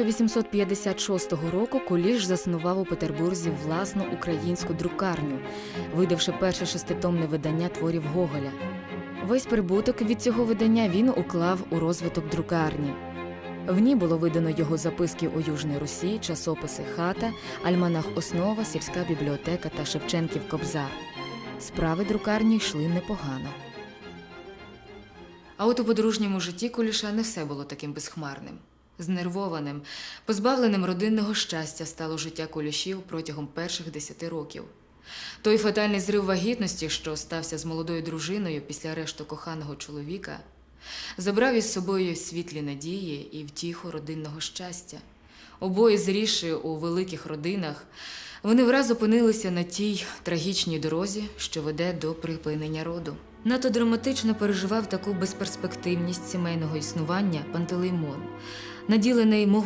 1856 року Куліш заснував у Петербурзі власну українську друкарню, видавши перше шеститомне видання творів Гоголя. Весь прибуток від цього видання він уклав у розвиток друкарні. В ній було видано його записки у Южній Русі, часописи Хата, Альманах Основа, сільська бібліотека та Шевченків Кобзар. Справи друкарні йшли непогано. А от у подружньому житті Куліша не все було таким безхмарним. Знервованим, позбавленим родинного щастя стало життя Кулішів протягом перших десяти років. Той фатальний зрив вагітності, що стався з молодою дружиною після арешту коханого чоловіка, забрав із собою світлі надії і втіху родинного щастя. Обоє зрісши у великих родинах, вони враз опинилися на тій трагічній дорозі, що веде до припинення роду. Надто драматично переживав таку безперспективність сімейного існування Пантелеймон, наділений могутнім